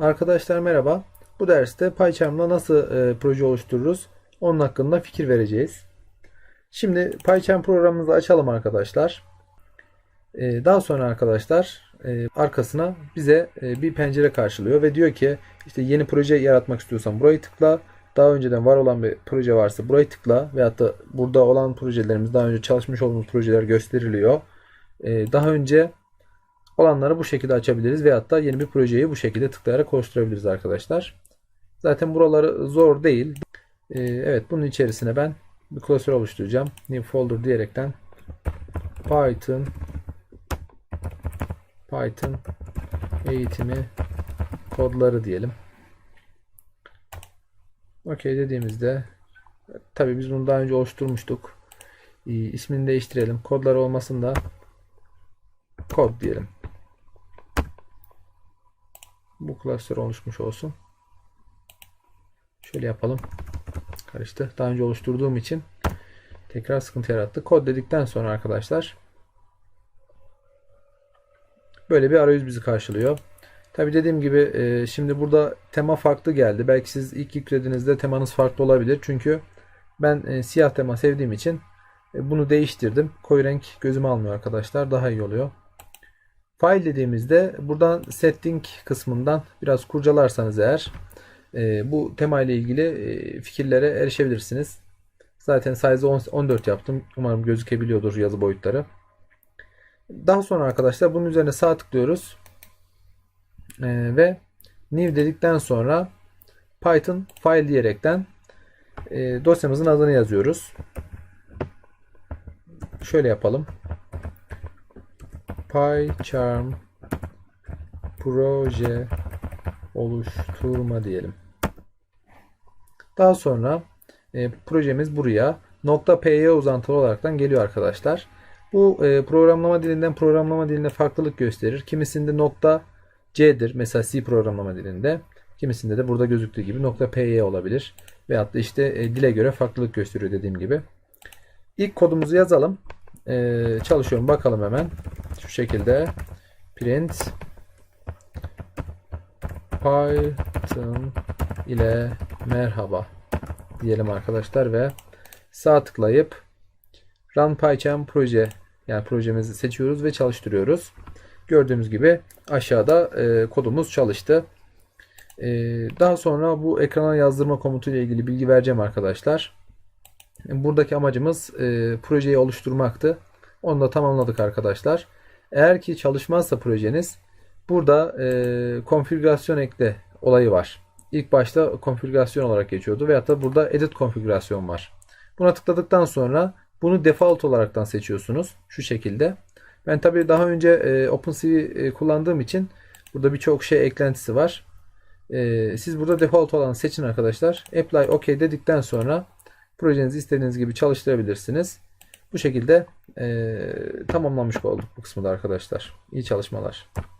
Arkadaşlar merhaba. Bu derste PyCharm'la nasıl e, proje oluştururuz? Onun hakkında fikir vereceğiz. Şimdi PyCharm programımızı açalım arkadaşlar. E, daha sonra arkadaşlar e, arkasına bize e, bir pencere karşılıyor ve diyor ki işte yeni proje yaratmak istiyorsan burayı tıkla. Daha önceden var olan bir proje varsa burayı tıkla veyahut da burada olan projelerimiz daha önce çalışmış olduğumuz projeler gösteriliyor. E, daha önce olanları bu şekilde açabiliriz veyahut da yeni bir projeyi bu şekilde tıklayarak oluşturabiliriz arkadaşlar. Zaten buraları zor değil. Ee, evet bunun içerisine ben bir klasör oluşturacağım. New folder diyerekten Python Python eğitimi kodları diyelim. Okey dediğimizde tabi biz bunu daha önce oluşturmuştuk. Ee, ismini değiştirelim. Kodlar olmasın da kod diyelim bu klasör oluşmuş olsun. Şöyle yapalım. Karıştı. Daha önce oluşturduğum için tekrar sıkıntı yarattı. Kod dedikten sonra arkadaşlar böyle bir arayüz bizi karşılıyor. Tabi dediğim gibi e, şimdi burada tema farklı geldi. Belki siz ilk yüklediğinizde temanız farklı olabilir. Çünkü ben e, siyah tema sevdiğim için e, bunu değiştirdim. Koyu renk gözüme almıyor arkadaşlar. Daha iyi oluyor. File dediğimizde buradan setting kısmından biraz kurcalarsanız eğer e, bu tema ile ilgili e, fikirlere erişebilirsiniz. Zaten size 14 yaptım. Umarım gözükebiliyordur yazı boyutları. Daha sonra arkadaşlar bunun üzerine sağ tıklıyoruz. E, ve new dedikten sonra Python file diyerekten e, dosyamızın adını yazıyoruz. Şöyle yapalım. PyCharm proje oluşturma diyelim. Daha sonra e, projemiz buraya .py uzantılı olaraktan geliyor arkadaşlar. Bu e, programlama dilinden programlama diline farklılık gösterir. Kimisinde nokta .c'dir. Mesela C programlama dilinde. Kimisinde de burada gözüktüğü gibi .py olabilir. Veyahut da işte e, dile göre farklılık gösteriyor dediğim gibi. İlk kodumuzu yazalım. E, çalışıyorum bakalım hemen. Şu şekilde print Python ile merhaba diyelim arkadaşlar ve sağ tıklayıp Run PyCharm proje yani projemizi seçiyoruz ve çalıştırıyoruz. Gördüğümüz gibi aşağıda e, kodumuz çalıştı. E, daha sonra bu ekrana yazdırma komutu ile ilgili bilgi vereceğim arkadaşlar. Buradaki amacımız e, projeyi oluşturmaktı. Onu da tamamladık arkadaşlar. Eğer ki çalışmazsa projeniz burada e, konfigürasyon ekle olayı var. İlk başta konfigürasyon olarak geçiyordu veyahut da burada edit konfigürasyon var. Buna tıkladıktan sonra bunu default olaraktan seçiyorsunuz. Şu şekilde. Ben tabii daha önce e, OpenCV e, kullandığım için burada birçok şey eklentisi var. E, siz burada default olanı seçin arkadaşlar. Apply OK dedikten sonra projenizi istediğiniz gibi çalıştırabilirsiniz. Bu şekilde e, tamamlamış olduk bu kısmı da arkadaşlar. İyi çalışmalar.